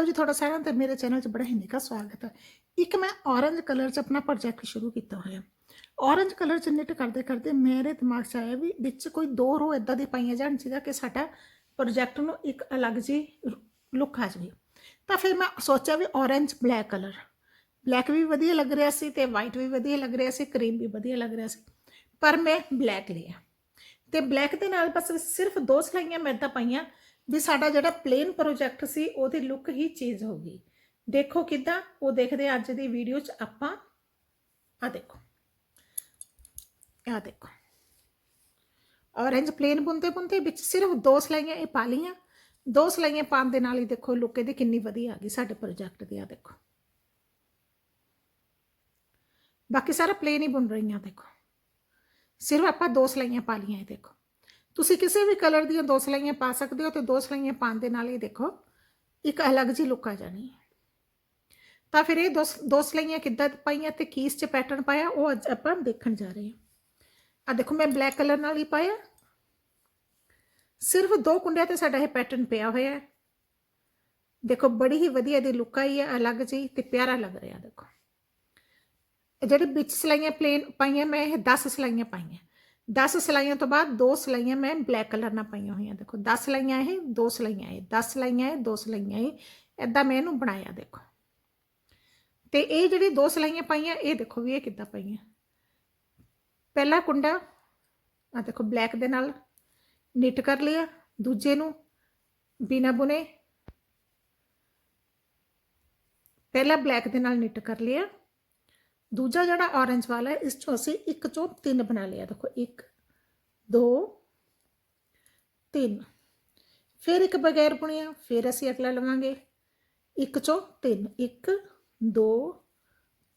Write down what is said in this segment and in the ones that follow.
ਲਓ ਜੀ, ਤੁਹਾਡਾ ਸਾਰਿਆਂ ਦਾ ਮੇਰੇ ਚੈਨਲ 'ਚ ਬੜਾ ਹੀ ਨਿੱਘਾ ਸਵਾਗਤ ਹੈ। ਇੱਕ ਮੈਂ ਔਰੰਜ ਕਲਰ 'ਚ ਆਪਣਾ ਪ੍ਰੋਜੈਕਟ ਸ਼ੁਰੂ ਕੀਤਾ ਹੋਇਆ। ਔਰੰਜ ਕਲਰ 'ਚ ਨਿੱਟ ਕਰਦੇ ਕਰਦੇ ਮੇਰੇ ਦਿਮਾਗ 'ਚ ਆਇਆ ਵੀ ਵਿੱਚ ਕੋਈ ਦੋ ਰੋ ਇਦਾਂ ਦੀ ਪਾਈਆਂ ਜਾਣ ਜਿਹਦਾ ਕਿ ਸਾਡਾ ਪ੍ਰੋਜੈਕਟ ਨੂੰ ਇੱਕ ਅਲੱਗ ਜੀ ਲੁੱਕ ਆ ਜਾਵੇ। ਤਾਂ ਫਿਰ ਮੈਂ ਸੋਚਿਆ ਵੀ ਔਰੰਜ ਬਲੈਕ ਕਲਰ। ਬਲੈਕ ਵੀ ਵਧੀਆ ਲੱਗ ਰਿਹਾ ਸੀ ਤੇ ਵਾਈਟ ਵੀ ਵਧੀਆ ਲੱਗ ਰਿਹਾ ਸੀ ਕਰੀਮ ਵੀ ਵਧੀਆ ਲੱਗ ਰਿਹਾ ਸੀ। ਪਰ ਮੈਂ ਬਲੈਕ ਲਿਆ। ਤੇ ਬਲੈਕ ਦੇ ਨਾਲ ਬਸ ਸਿਰਫ ਦੋ ਸਲਾਈਆਂ ਮੈਂ ਤਾਂ ਪਾਈਆਂ ਵੀ ਸਾਡਾ ਜਿਹੜਾ ਪਲੇਨ ਪ੍ਰੋਜੈਕਟ ਸੀ, ਉਹਦੀ ਲੁੱਕ ਹੀ ਚੇਂਜ ਹੋ ਗਈ। ਦੇਖੋ ਕਿਦਾਂ, ਉਹ ਦੇਖਦੇ ਹਾਂ ਅੱਜ ਦੀ ਵੀਡੀਓ 'ਚ ਆਪਾਂ। ਆ ਦੇਖੋ। ਆ ਦੇਖੋ। ਔਰੰਜ ਪਲੇਨ ਬੁੰਦੇ ਬੁੰਦੇ ਵਿੱਚ ਸਿਰਫ ਦੋ ਸਲਾਈਆਂ ਇਹ ਪਾ ਲਈਆਂ। ਦੋ ਸਲਾਈਆਂ ਪਾਉਣ ਦੇ ਨਾਲ ਹੀ ਦੇਖੋ ਲੁੱਕ ਇਹਦੀ ਕਿੰਨੀ ਵਧੀਆ ਆ ਗਈ ਸਾਡੇ ਪ੍ਰੋਜੈਕਟ ਦੀ ਆ ਦੇਖੋ। ਬਾਕੀ ਸਾਰਾ ਪਲੇਨ ਹੀ ਬੁਣ ਰਹੀਆਂ, ਦੇਖੋ। ਸਿਰਫ ਆਪਾਂ ਦੋ ਸਲਾਈਆਂ ਪਾ ਲਈਆਂ, ਇਹ ਦੇਖੋ। ਤੁਸੀਂ ਕਿਸੇ ਵੀ ਕਲਰ ਦੀਆਂ ਦੋ ਸਲਾਈਆਂ ਪਾ ਸਕਦੇ ਹੋ ਤੇ ਦੋ ਸਲਾਈਆਂ ਪਾਉਣ ਦੇ ਨਾਲ ਹੀ ਦੇਖੋ, ਇੱਕ ਅਲੱਗ ਜਿਹੀ ਲੁੱਕ ਆ ਜਾਣੀ ਹੈ। ਤਾਂ ਫਿਰ ਇਹ ਦੋ ਦੋ ਸਲਾਈਆਂ ਕਿੱਦਾਂ ਪਾਈਆਂ ਤੇ ਕੀਸ 'ਚ ਪੈਟਰਨ ਪਾਇਆ, ਉਹ ਅੱਜ ਆਪਾਂ ਦੇਖਣ ਜਾ ਰਹੇ ਹਾਂ। ਆ ਦੇਖੋ, ਮੈਂ ਬਲੈਕ ਕਲਰ ਨਾਲ ਹੀ ਪਾਇਆ। ਸਿਰਫ ਦੋ ਕੁੰਡਿਆਂ ਤੇ ਸਾਡਾ ਇਹ ਪੈਟਰਨ ਪਿਆ ਹੋਇਆ ਹੈ। ਦੇਖੋ, ਬੜੀ ਹੀ ਵਧੀਆ ਦੀ ਲੁੱਕ ਆਈ ਹੈ, ਅਲੱਗ ਜਿਹੀ ਤੇ ਪਿਆਰਾ ਲੱਗ ਰਿਹਾ, ਦੇਖੋ। ਇਹ ਜਿਹੜੇ ਵਿੱਚ ਸਲਾਈਆਂ ਪਲੇਨ ਪਾਈਆਂ, ਮੈਂ ਇਹ 10 ਸਲਾਈਆਂ ਪਾਈਆਂ। 10 ਸਲਾਈਆਂ ਤੋਂ ਬਾਅਦ ਦੋ ਸਲਾਈਆਂ ਮੈਂ ਬਲੈਕ ਕਲਰ ਨਾਲ ਪਾਈਆਂ ਹੋਈਆਂ, ਦੇਖੋ। 10 ਸਲਾਈਆਂ ਇਹ, ਦੋ ਸਲਾਈਆਂ ਇਹ 10 ਸਲਾਈਆਂ ਇਹ, ਦੋ ਸਲਾਈਆਂ ਇਹ ਐਦਾਂ ਮੈਂ ਇਹਨੂੰ ਬਣਾਇਆ, ਦੇਖੋ। ਤੇ ਇਹ ਜਿਹੜੀ ਦੋ ਸਲਾਈਆਂ ਪਾਈਆਂ, ਇਹ ਦੇਖੋ ਵੀ ਇਹ ਕਿੱਦਾਂ ਪਾਈਆਂ। ਪਹਿਲਾ ਕੁੰਡਾ ਆ ਦੇਖੋ ਬਲੈਕ ਦੇ ਨਾਲ ਨਿਟ ਕਰ ਲਿਆ, ਦੂਜੇ ਨੂੰ ਬਿਨਾ ਬੁਨੇ ਪਹਿਲਾ ਬਲੈਕ ਦੇ ਨਾਲ ਨਿਟ ਕਰ ਲਿਆ। ਦੂਜਾ ਜਿਹੜਾ ਔਰੰਜ ਵਾਲਾ ਹੈ, ਇਸ ਚੋਂ ਅਸੀਂ ਇੱਕ ਚੋਂ ਤਿੰਨ ਬਣਾ ਲਿਆ ਦੇਖੋ 1 2 3 ਫਿਰ ਇੱਕ ਬਗੈਰ ਬੁਣਿਆ, ਫਿਰ ਅਸੀਂ ਅਗਲਾ ਲਵਾਂਗੇ। ਇੱਕ ਚੋਂ ਤਿੰਨ 1 2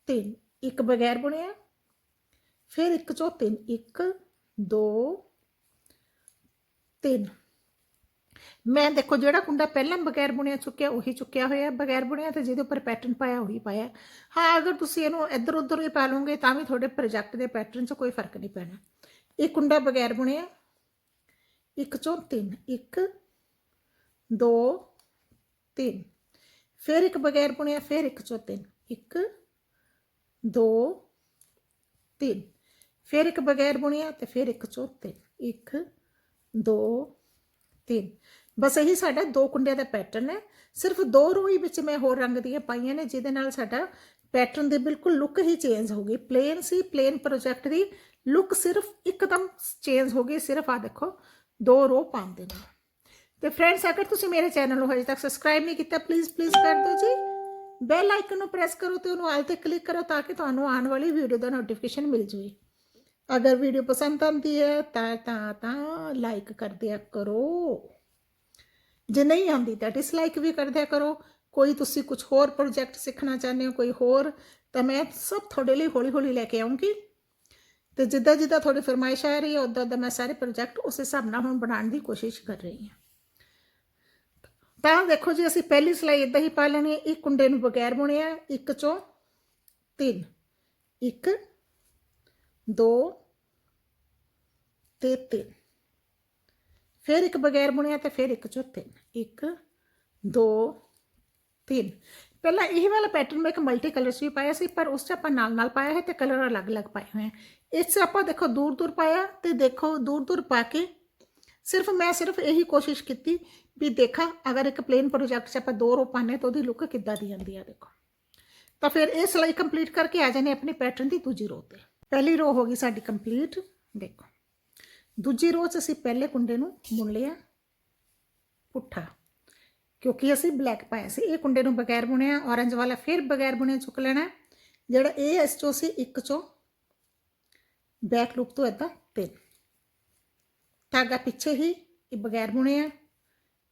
3 ਇੱਕ ਬਗੈਰ ਬੁਣਿਆ, ਫਿਰ ਇੱਕ ਚੋਂ ਤਿੰਨ। 1 2 3 ਮੈਂ ਦੇਖੋ ਜਿਹੜਾ ਕੁੰਡਾ ਪਹਿਲਾਂ ਬਗੈਰ ਬੁਣਿਆ ਚੁੱਕਿਆ, ਉਹੀ ਚੁੱਕਿਆ ਹੋਇਆ। ਬਗੈਰ ਬੁਣਿਆ ਤੇ ਜਿਹਦੇ ਉੱਪਰ ਪੈਟਰਨ ਪਾਇਆ, ਉਹੀ ਪਾਇਆ। ਹਾਂ, ਅਗਰ ਤੁਸੀਂ ਇਹਨੂੰ ਇੱਧਰ ਉੱਧਰ ਵੀ ਪਾ ਲਓਗੇ, ਤਾਂ ਵੀ ਤੁਹਾਡੇ ਪ੍ਰੋਜੈਕਟ ਦੇ ਪੈਟਰਨ 'ਚ ਕੋਈ ਫ਼ਰਕ ਨਹੀਂ ਪੈਣਾ। ਇਹ ਕੁੰਡਾ ਬਗੈਰ ਬੁਣਿਆ। ਇੱਕ ਚੋਂ ਤਿੰਨ, ਇੱਕ, ਦੋ, ਤਿੰਨ। ਫਿਰ ਇੱਕ ਬਗੈਰ ਬੁਣਿਆ, ਫਿਰ ਇੱਕ ਚੋਂ ਤਿੰਨ। ਇੱਕ, ਦੋ, ਤਿੰਨ। ਫਿਰ ਇੱਕ ਬਗੈਰ ਬੁਣਿਆ ਤੇ ਫਿਰ ਇੱਕ ਚੋਂ ਤਿੰਨ। ਇੱਕ, ਦੋ ਤਿੰਨ। ਬਸ ਇਹੀ ਸਾਡਾ ਦੋ ਕੁੰਡਿਆਂ ਦਾ ਪੈਟਰਨ ਹੈ। ਸਿਰਫ ਦੋ ਰੋਈ ਵਿੱਚ ਮੈਂ ਹੋਰ ਰੰਗ ਦੀਆਂ ਪਾਈਆਂ ਨੇ, ਜਿਹਦੇ ਨਾਲ ਸਾਡਾ ਪੈਟਰਨ ਦੀ ਬਿਲਕੁਲ ਲੁੱਕ ਹੀ ਚੇਂਜ ਹੋ ਗਈ। ਪਲੇਨ ਸੀ ਪਲੇਨ ਪ੍ਰੋਜੈਕਟ ਦੀ ਲੁੱਕ ਸਿਰਫ ਇੱਕਦਮ ਚੇਂਜ ਹੋ ਗਈ। ਸਿਰਫ ਆ ਦੇਖੋ, ਦੋ ਰੋ ਪਾਉਂਦੇ ਨੇ। ਨਾਲ ਤੇ ਫਰੈਂਡਸ ਅਗਰ ਤੁਸੀਂ ਮੇਰੇ ਚੈਨਲ ਨੂੰ ਹਜੇ ਤੱਕ ਸਬਸਕ੍ਰਾਈਬ ਨਹੀਂ ਕੀਤਾ ਪਲੀਜ਼ ਪਲੀਜ਼ ਕਰ ਦਿਓ ਜੀ। ਬੈਲ ਆਈਕਨ ਨੂੰ ਪ੍ਰੈਸ ਕਰੋ ਤੇ ਉਹਨੂੰ ਆਲ ਤੇ ਕਲਿੱਕ ਕਰੋ ਤਾਂ ਕਿ ਤੁਹਾਨੂੰ ਆਉਣ ਵਾਲੀ ਵੀਡੀਓ ਦਾ ਨੋਟੀਫਿਕੇਸ਼ਨ ਮਿਲ ਜਾਵੇ। ਅਗਰ ਵੀਡੀਓ ਪਸੰਦ ਆਉਂਦੀ ਹੈ, ਤਾਂ ਤਾਂ ਤਾਂ ਲਾਈਕ ਕਰ ਦਿਆ ਕਰੋ। ਜੇ ਨਹੀਂ ਆਉਂਦੀ, ਤਾਂ ਡਿਸਲਾਈਕ ਵੀ ਕਰਦਿਆ ਕਰੋ। ਕੋਈ ਤੁਸੀਂ ਕੁਝ ਹੋਰ ਪ੍ਰੋਜੈਕਟ ਸਿੱਖਣਾ ਚਾਹੁੰਦੇ ਹੋ, ਕੋਈ ਹੋਰ, ਤਾਂ ਮੈਂ ਸਭ ਤੁਹਾਡੇ ਲਈ ਹੌਲੀ ਹੌਲੀ ਲੈ ਕੇ ਆਉਂਗੀ। ਤੇ ਜਿੱਦਾਂ ਜਿੱਦਾਂ ਤੁਹਾਡੀ ਫਰਮਾਇਸ਼ ਆ ਰਹੀ ਹੈ ਉਦਾਂ ਉਦਾਂ ਮੈਂ ਸਾਰੇ ਪ੍ਰੋਜੈਕਟ ਉਸ ਹਿਸਾਬ ਨਾਲ ਹੁਣ ਬਣਾਉਣ ਦੀ ਕੋਸ਼ਿਸ਼ ਕਰ ਰਹੀ ਹਾਂ। ਤਾਂ ਦੇਖੋ ਜੀ, ਅਸੀਂ ਪਹਿਲੀ ਸਲਾਈ ਇਦਾਂ ਹੀ ਪਾ ਲੈਣੀ ਹੈ। ਇੱਕ ਕੁੰਡੇ ਨੂੰ ਬਗੈਰ ਬੁਣਿਆ, ਇੱਕ ਚੋਂ ਤਿੰਨ, ਇੱਕ, ਦੋ ਤੇ ਤਿੰਨ ਫਿਰ ਇੱਕ ਬਗੈਰ ਬੁਣਿਆ ਤੇ ਫਿਰ ਇੱਕ ਚੋਂ ਤਿੰਨ ਇੱਕ, ਦੋ, ਤਿੰਨ। ਪਹਿਲਾਂ ਇਹ ਵਾਲਾ ਪੈਟਰਨ ਮੈਂ ਇੱਕ ਮਲਟੀ ਕਲਰਸ ਵੀ ਪਾਇਆ ਸੀ, ਪਰ ਉਸ 'ਚ ਆਪਾਂ ਨਾਲ ਨਾਲ ਪਾਇਆ ਹੈ ਤੇ ਕਲਰ ਅਲੱਗ-ਅਲੱਗ ਪਾਏ ਹੋਏ ਆ। ਇਸ 'ਚ ਆਪਾਂ ਦੇਖੋ ਦੂਰ ਦੂਰ ਪਾਇਆ ਤੇ ਦੇਖੋ ਦੂਰ ਦੂਰ ਪਾ ਕੇ ਸਿਰਫ ਮੈਂ ਸਿਰਫ ਇਹੀ ਕੋਸ਼ਿਸ਼ ਕੀਤੀ ਵੀ ਦੇਖਾਂ ਅਗਰ ਇੱਕ ਪਲੇਨ ਪ੍ਰੋਜੈਕਟ 'ਚ ਆਪਾਂ ਦੋ ਰੋ ਪਾਣੇ ਤਾਂ ਉਹਦੀ ਲੁੱਕ ਕਿੱਦਾਂ ਦੀ ਆਉਂਦੀ ਆ ਦੇਖੋ। ਤਾਂ ਫਿਰ ਇਹ ਸਲਾਈ ਕੰਪਲੀਟ ਕਰਕੇ ਆ ਜਾਣੇ ਆਪਣੇ ਪੈਟਰਨ ਦੀ ਦੂਜੀ ਰੋ ਤੇ। ਪਹਿਲੀ ਰੋ ਹੋ ਗਈ ਸਾਡੀ ਕੰਪਲੀਟ ਦੇਖੋ। ਦੂਜੀ ਰੋਜ਼ ਅਸੀਂ ਪਹਿਲੇ ਕੁੰਡੇ ਨੂੰ ਬੁਣ ਲਿਆ, ਪੁੱਠਾ। ਕਿਉਂਕਿ ਅਸੀਂ ਬਲੈਕ ਪਾਇਆ ਸੀ, ਇਹ ਕੁੰਡੇ ਨੂੰ ਬਗੈਰ ਬੁਣਿਆ ਔਰੰਜ ਵਾਲਾ ਫਿਰ ਬਗੈਰ ਬੁਣਿਆ ਚੁੱਕ ਲੈਣਾ ਜਿਹੜਾ ਇਹ ਇਸ ਚੋਂ ਸੀ ਇੱਕ ਚੋਂ ਬੈਕ ਲੁੱਕ ਤੋਂ ਇਦਾਂ ਤਿੰਨ। ਧਾਗਾ ਪਿੱਛੇ ਹੀ ਇਹ ਬਗੈਰ ਬੁਣਿਆ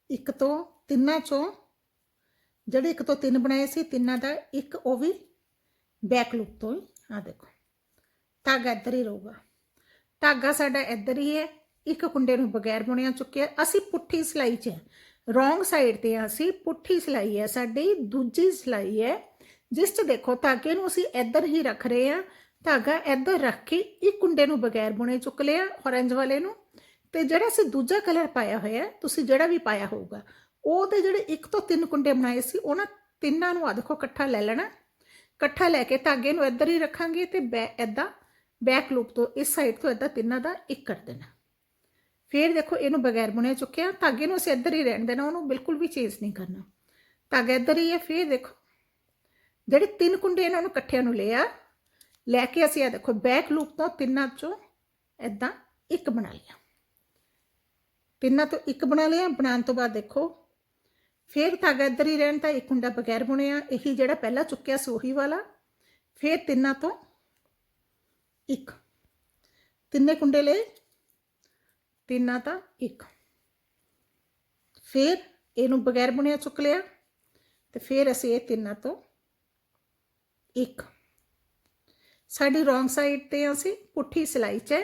ਇੱਕ ਤੋਂ ਤਿੰਨਾਂ ਚੋਂ, ਜਿਹੜੇ ਇੱਕ ਤੋਂ ਤਿੰਨ ਬਣਾਏ ਸੀ, ਤਿੰਨਾਂ ਦਾ ਇੱਕ ਉਹ ਵੀ ਬੈਕ ਲੁੱਕ ਤੋਂ ਹੀ। ਆ ਦੇਖੋ, ਧਾਗਾ ਇੱਧਰ ਹੀ ਰਹੂਗਾ। ਧਾਗਾ ਸਾਡਾ ਇੱਧਰ ਹੀ ਹੈ, ਇੱਕ ਕੁੰਡੇ ਨੂੰ ਬਗੈਰ ਬੁਣਿਆ ਚੁੱਕਿਆ। ਅਸੀਂ ਪੁੱਠੀ ਸਿਲਾਈ 'ਚ ਰੋਂਗ ਸਾਈਡ ਤੇ ਹਾਂ ਅਸੀਂ, ਪੁੱਠੀ ਸਿਲਾਈ ਹੈ ਸਾਡੀ, ਦੂਜੀ ਸਿਲਾਈ ਹੈ। ਜਿਸ 'ਚ ਦੇਖੋ, ਧਾਗੇ ਨੂੰ ਅਸੀਂ ਇੱਧਰ ਹੀ ਰੱਖ ਰਹੇ ਹਾਂ। ਧਾਗਾ ਇੱਧਰ ਰੱਖ ਕੇ ਇੱਕ ਕੁੰਡੇ ਨੂੰ ਬਗੈਰ ਬੁਣੇ ਚੁੱਕ ਲਿਆ ਔਰੰਜ ਵਾਲੇ ਨੂੰ। ਤੇ ਜਿਹੜਾ ਅਸੀਂ ਦੂਜਾ ਕਲਰ ਪਾਇਆ ਹੋਇਆ, ਤੁਸੀਂ ਜਿਹੜਾ ਵੀ ਪਾਇਆ ਹੋਊਗਾ ਉਹ ਤੇ ਜਿਹੜੇ ਇੱਕ ਤੋਂ ਤਿੰਨ ਕੁੰਡੇ ਬਣਾਏ ਸੀ, ਉਹਨਾਂ ਤਿੰਨਾਂ ਨੂੰ ਆ ਦੇਖੋ, ਇਕੱਠਾ ਲੈ ਲੈਣਾ। ਇਕੱਠਾ ਲੈ ਕੇ ਧਾਗੇ ਨੂੰ ਇੱਧਰ ਹੀ ਰੱਖਾਂਗੇ ਤੇ ਬੈ, ਇਦਾਂ ਬੈਕ ਲੂਪ ਤੋਂ ਇਸ ਸਾਈਡ ਤੋਂ ਇਦਾਂ ਤਿੰਨਾਂ ਦਾ ਇੱਕ ਕਰ ਦੇਣਾ। ਫਿਰ ਦੇਖੋ ਇਹਨੂੰ ਬਗੈਰ ਬੁਣਿਆ ਚੁੱਕਿਆ, ਧਾਗੇ ਨੂੰ ਅਸੀਂ ਇੱਧਰ ਹੀ ਰਹਿਣ ਦੇਣਾ, ਉਹਨੂੰ ਬਿਲਕੁਲ ਵੀ ਚੇਂਜ ਨਹੀਂ ਕਰਨਾ। ਧਾਗਾ ਇੱਧਰ ਹੀ ਹੈ, ਫਿਰ ਦੇਖੋ, ਜਿਹੜੇ ਤਿੰਨ ਕੁੰਡੇ ਇਹਨਾਂ ਨੂੰ ਇਕੱਠਿਆਂ ਨੂੰ ਲਿਆ, ਲੈ ਕੇ ਅਸੀਂ ਆ ਦੇਖੋ ਬੈਕ ਲੂਪ ਤੋਂ ਤਿੰਨਾਂ ਚੋਂ ਇਦਾਂ ਇੱਕ ਬਣਾ ਲਿਆ। ਤਿੰਨਾਂ ਤੋਂ ਇੱਕ ਬਣਾ ਲਿਆ, ਬਣਾਉਣ ਤੋਂ ਬਾਅਦ ਦੇਖੋ, ਫਿਰ ਧਾਗਾ ਇੱਧਰ ਹੀ ਰਹਿਣ ਤਾਂ ਇੱਕ ਕੁੰਡਾ ਬਗੈਰ ਬੁਣਿਆ, ਇਹੀ ਜਿਹੜਾ ਪਹਿਲਾਂ ਚੁੱਕਿਆ ਸੋਹੀ ਵਾਲਾ, ਫਿਰ ਤਿੰਨਾਂ ਤੋਂ ਇੱਕ। ਤਿੰਨੇ ਕੁੰਡੇ ਲਏ, ਤਿੰਨਾਂ ਤਾਂ ਇੱਕ। ਫਿਰ ਇਹਨੂੰ ਬਗੈਰ ਬੁਣਿਆ ਚੁੱਕ ਲਿਆ ਤੇ ਫਿਰ ਅਸੀਂ ਇਹ ਤਿੰਨਾਂ ਤੋਂ ਇੱਕ। ਸਾਡੀ ਰੋਂਗ ਸਾਈਡ ਤੇ ਅਸੀਂ ਪੁੱਠੀ ਸਿਲਾਈ 'ਚ ਹੈ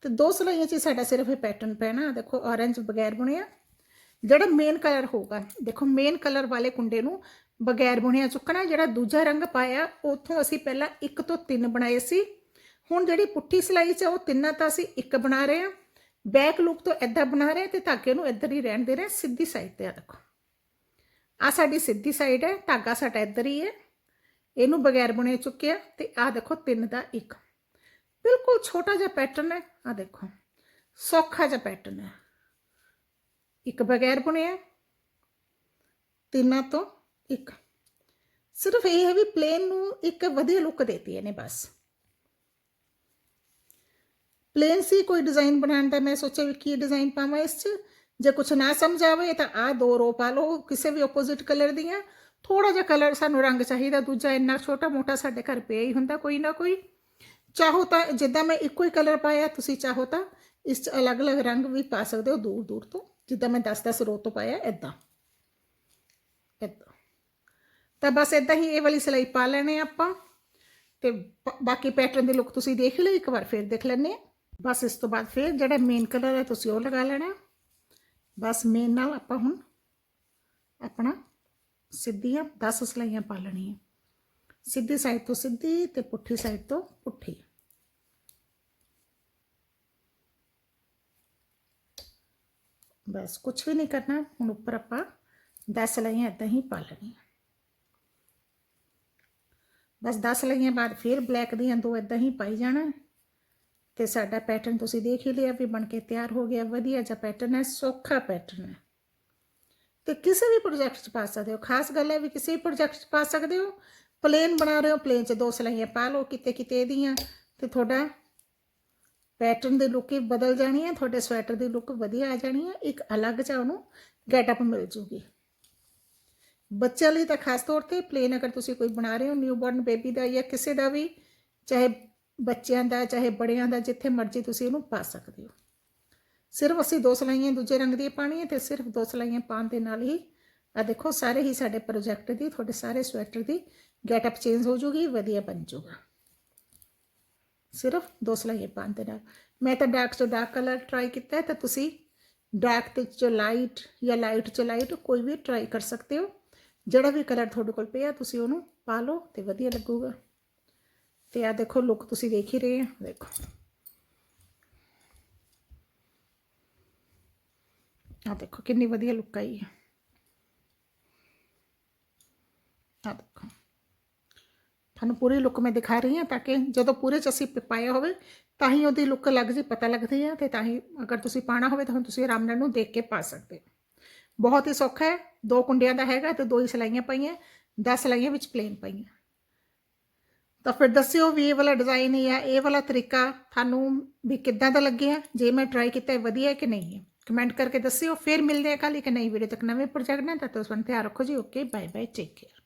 ਤੇ ਦੋ ਸਿਲਾਈਆਂ 'ਚ ਸਾਡਾ ਸਿਰਫ ਇਹ ਪੈਟਰਨ ਪੈਣਾ। ਦੇਖੋ ਔਰੰਜ ਬਗੈਰ ਬੁਣਿਆ। ਜਿਹੜਾ ਮੇਨ ਕਲਰ ਹੋਊਗਾ, ਦੇਖੋ ਮੇਨ ਕਲਰ ਵਾਲੇ ਕੁੰਡੇ ਨੂੰ ਬਗੈਰ ਬੁਣਿਆ ਚੁੱਕਣਾ, ਜਿਹੜਾ ਦੂਜਾ ਰੰਗ ਪਾਇਆ, ਉੱਥੋਂ ਅਸੀਂ ਪਹਿਲਾਂ ਇੱਕ ਤੋਂ ਤਿੰਨ ਬਣਾਏ ਸੀ। ਹੁਣ ਜਿਹੜੀ ਪੁੱਠੀ ਸਿਲਾਈ 'ਚ ਉਹ ਤਿੰਨਾਂ ਤਾਂ ਅਸੀਂ ਇੱਕ ਬਣਾ ਰਹੇ ਹਾਂ। ਬੈਕ ਲੂਪ ਤੋਂ ਇੱਦਾਂ ਬਣਾ ਰਹੇ ਹਾਂ ਤੇ ਧਾਗੇ ਨੂੰ ਇੱਧਰ ਹੀ ਰਹਿਣ ਦੇ ਰਹੇ ਸਿੱਧੀ ਸਾਈਡ ਤੇ ਆ ਦੇਖੋ। ਆ ਸਾਡੀ ਸਿੱਧੀ ਸਾਈਡ ਹੈ, ਧਾਗਾ ਸਾਡਾ ਇੱਧਰ ਹੀ ਹੈ। ਇਹਨੂੰ ਬਗੈਰ ਬੁਣੇ ਚੁੱਕਿਆ ਤੇ ਆ ਦੇਖੋ ਤਿੰਨ ਦਾ ਇੱਕ। ਬਿਲਕੁਲ ਛੋਟਾ ਜਿਹਾ ਪੈਟਰਨ ਹੈ। ਆ ਦੇਖੋ, ਸੌਖਾ ਜਿਹਾ ਪੈਟਰਨ ਹੈ। ਇੱਕ ਬਗੈਰ ਬੁਣਿਆ ਤਿੰਨਾਂ ਤੋਂ ਇੱਕ। ਸਿਰਫ ਇਹ ਹੈ ਵੀ ਪਲੇਨ ਨੂੰ ਇੱਕ ਵਧੀਆ ਲੁੱਕ ਦੇਤੀ ਇਹਨੇ ਬਸ। ਪਲੇਨ ਸੀ, ਕੋਈ ਡਿਜ਼ਾਈਨ ਬਣਾਉਣ ਦਾ ਮੈਂ ਸੋਚਿਆ ਵੀ ਕੀ ਡਿਜ਼ਾਈਨ ਪਾਵਾਂ ਇਸ 'ਚ? ਜੇ ਕੁਝ ਨਾ ਸਮਝ ਆਵੇ ਤਾਂ ਆ ਦੋ ਰੋ ਪਾ ਲਓ, ਕਿਸੇ ਵੀ ਆਪੋਜ਼ਿਟ ਕਲਰ ਦੀਆਂ। ਥੋੜਾ ਜਿਹਾ ਕਲਰ ਸਾਨੂੰ ਰੰਗ ਚਾਹੀਦਾ, ਦੂਜਾ ਇੰਨਾ ਛੋਟਾ ਮੋਟਾ ਸਾਡੇ ਘਰ ਪਿਆ ਹੀ ਹੁੰਦਾ ਕੋਈ ਨਾ ਕੋਈ। ਚਾਹੋ ਤਾਂ ਜਿੱਦਾਂ ਮੈਂ ਇੱਕੋ ਹੀ ਕਲਰ ਪਾਇਆ, ਤੁਸੀਂ ਚਾਹੋ ਤਾਂ ਇਸ 'ਚ ਅਲੱਗ-ਅਲੱਗ ਰੰਗ ਵੀ ਪਾ ਸਕਦੇ ਹੋ ਦੂਰ ਦੂਰ ਤੋਂ, ਜਿੱਦਾਂ ਮੈਂ 10-10 ਰੋ ਤੋਂ ਪਾਇਆ ਇਦਾਂ ਇਦਾਂ ਤਾਂ ਬਸ ਇਦਾਂ ਹੀ ਇਹ ਵਾਲੀ ਸਿਲਾਈ ਪਾ ਲੈਣੇ ਆਪਾਂ। ਤੇ ਬਾਕੀ ਪੈਟਰਨ ਦੀ ਲੁੱਕ ਤੁਸੀਂ ਦੇਖ ਲਈ ਇੱਕ ਵਾਰ ਫਿਰ ਦੇਖ ਲੈਣੇ ਬਸ ਇਸ ਤੋਂ ਬਾਅਦ ਫਿਰ ਜਿਹੜਾ ਮੇਨ ਕਲਰ ਹੈ ਤੁਸੀਂ ਉਹ ਲਗਾ ਲੈਣਾ। ਬਸ ਮੇਨ ਨਾਲ ਆਪਾਂ ਹੁਣ ਆਪਣਾ ਸਿੱਧੀਆਂ 10 ਸਲਾਈਆਂ ਪਾ ਲੈਣੀਆਂ। ਸਿੱਧੀ ਸਾਈਡ ਤੋਂ ਸਿੱਧੀ ਤੇ ਪੁੱਠੀ ਸਾਈਡ ਤੋਂ ਪੁੱਠੀ। ਬਸ ਕੁਝ ਵੀ ਨਹੀਂ ਕਰਨਾ, ਹੁਣ ਉੱਪਰ ਆਪਾਂ 10 ਸਲਾਈਆਂ ਇਦਾਂ ਹੀ ਪਾ ਲੈਣੀਆਂ। ਬਸ 10 ਸਲਾਈਆਂ ਬਾਅਦ ਫਿਰ ਬਲੈਕ ਦੀਆਂ ਦੋ ਇਦਾਂ ਹੀ ਪਾਈ ਜਾਣਾ। ਤੇ ਸਾਡਾ ਪੈਟਰਨ ਤੁਸੀਂ ਦੇਖ ਹੀ ਲਿਆ ਵੀ ਬਣ ਕੇ ਤਿਆਰ ਹੋ ਗਿਆ, ਵਧੀਆ ਜਿਹਾ ਪੈਟਰਨ ਹੈ, ਸੌਖਾ ਪੈਟਰਨ ਹੈ। ਤੇ ਕਿਸੇ ਵੀ ਪ੍ਰੋਜੈਕਟ 'ਚ ਪਾ ਸਕਦੇ ਹੋ। ਖਾਸ ਗੱਲ ਹੈ ਵੀ ਕਿਸੇ ਵੀ ਪ੍ਰੋਜੈਕਟ 'ਚ ਪਾ ਸਕਦੇ ਹੋ। ਪਲੇਨ ਬਣਾ ਰਹੇ ਹੋ ਪਲੇਨ 'ਚ ਦੋ ਸਲਾਈਆਂ ਪਾ ਲਓ ਕਿਤੇ ਕਿਤੇ ਇਹਦੀਆਂ, ਤੇ ਤੁਹਾਡਾ ਪੈਟਰਨ ਦੀ ਲੁੱਕ ਹੀ ਬਦਲ ਜਾਣੀ ਹੈ, ਤੁਹਾਡੇ ਸਵੈਟਰ ਦੀ ਲੁੱਕ ਵਧੀਆ ਆ ਜਾਣੀ ਹੈ, ਇੱਕ ਅਲੱਗ ਜਿਹਾ ਉਹਨੂੰ ਗੈਟਅਪ ਮਿਲ ਜੂਗੀ। ਬੱਚਿਆਂ ਲਈ ਤਾਂ ਖਾਸ ਤੌਰ ਤੇ ਪਲੇਨ ਅਗਰ ਤੁਸੀਂ ਕੋਈ ਬਣਾ ਰਹੇ ਹੋ ਨਿਊਬੋਰਨ ਬੇਬੀ ਦਾ ਜਾਂ ਕਿਸੇ ਦਾ ਵੀ, ਚਾਹੇ ਬੱਚਿਆਂ ਦਾ, ਚਾਹੇ ਬੜਿਆਂ ਦਾ, ਜਿੱਥੇ ਮਰਜ਼ੀ ਤੁਸੀਂ ਇਹਨੂੰ ਪਾ ਸਕਦੇ ਹੋ। ਸਿਰਫ ਅਸੀਂ ਦੋ ਸਲਾਈਆਂ, ਦੂਜੇ ਰੰਗ ਦੀਆਂ ਪਾਣੀਆਂ ਤੇ ਸਿਰਫ ਦੋ ਸਲਾਈਆਂ ਪਾਉਣ ਦੇ ਨਾਲ ਹੀ ਆ ਦੇਖੋ, ਸਾਰੇ ਹੀ ਸਾਡੇ ਪ੍ਰੋਜੈਕਟ ਦੀ, ਤੁਹਾਡੇ ਸਾਰੇ ਸਵੈਟਰ ਦੀ ਗੈਟਅਪ ਚੇਂਜ ਹੋ ਜੂਗੀ, ਵਧੀਆ ਬਣ ਜੂਗਾ। ਸਿਰਫ ਦੋ ਸਲਾਈਆਂ ਪਾਉਣ ਦੇ ਨਾਲ। ਮੈਂ ਤਾਂ ਡਾਰਕ ਤੋਂ ਡਾਰਕ ਕਲਰ ਟਰਾਈ ਕੀਤਾ ਹੈ, ਤਾਂ ਤੁਸੀਂ ਡਾਰਕ ਤੇ ਚ ਲਾਈਟ ਜਾਂ ਲਾਈਟ ਚ ਲਾਈਟ ਕੋਈ ਵੀ ਟਰਾਈ ਕਰ ਸਕਦੇ ਹੋ। ਜਿਹੜਾ ਵੀ ਕਲਰ ਤੁਹਾਡੇ ਕੋਲ ਪਿਆ, ਤੁਸੀਂ ਉਹਨੂੰ ਪਾ ਲਓ ਤੇ ਵਧੀਆ ਲੱਗੂਗਾ। ਤੇ ਆ ਦੇਖੋ ਲੁੱਕ ਤੁਸੀਂ ਦੇਖ ਹੀ ਰਹੇ ਆ ਦੇਖੋ। ਆ ਦੇਖੋ ਕਿੰਨੀ ਵਧੀਆ ਲੁੱਕ ਆਈ ਹੈ। ਆ ਦੇਖੋ। ਤੁਹਾਨੂੰ ਪੂਰੀ ਲੁੱਕ ਮੈਂ ਦਿਖਾ ਰਹੀ ਹਾਂ ਤਾਂ ਕਿ ਜਦੋਂ ਪੂਰੇ ਚ ਅਸੀਂ ਪਾਇਆ ਹੋਵੇ, ਤਾਂ ਹੀ ਉਹਦੀ ਲੁੱਕ ਲੱਗ ਜੀ ਪਤਾ ਲੱਗਦੀ ਹੈ ਤੇ ਤਾਂ ਹੀ ਅਗਰ ਤੁਸੀਂ ਪਾਣਾ ਹੋਵੇ ਤਾਂ ਹੁਣ ਤੁਸੀਂ ਆਰਾਮ ਨਾਲ ਨੂੰ ਦੇਖ ਕੇ ਪਾ ਸਕਦੇ ਹੋ। ਬਹੁਤ ਹੀ ਸੌਖਾ ਹੈ, ਦੋ ਕੁੰਡਿਆਂ ਦਾ ਹੈਗਾ ਤੇ ਦੋ ਹੀ ਸਲਾਈਆਂ ਪਈਆਂ 10 ਸਲਾਈਆਂ ਵਿੱਚ ਪਲੇਨ ਪਈਆਂ। ਤਾਂ ਫਿਰ ਦੱਸਿਓ ਵੀ ਇਹ ਵਾਲਾ ਡਿਜ਼ਾਈਨ ਜਾਂ ਇਹ ਵਾਲਾ ਤਰੀਕਾ ਤੁਹਾਨੂੰ ਵੀ ਕਿੱਦਾਂ ਦਾ ਲੱਗਿਆ ਜੇ ਮੈਂ ਟਰਾਈ ਕੀਤਾ ਹੈ ਵਧੀਆ ਕਿ ਨਹੀਂ ਹੈ? ਕਮੈਂਟ ਕਰਕੇ ਦੱਸਿਓ, ਫਿਰ ਮਿਲਦੇ ਹਾਂ ਕੱਲ੍ਹ ਇੱਕ ਨਈ ਵੀਡੀਓ ਤੱਕ। ਨਵੇਂ ਪ੍ਰੋਜੈਕਟ ਨਾਲ ਤਦ ਤੱਕ ਧਿਆਨ ਰੱਖੋ ਜੀ। Okay bye bye take care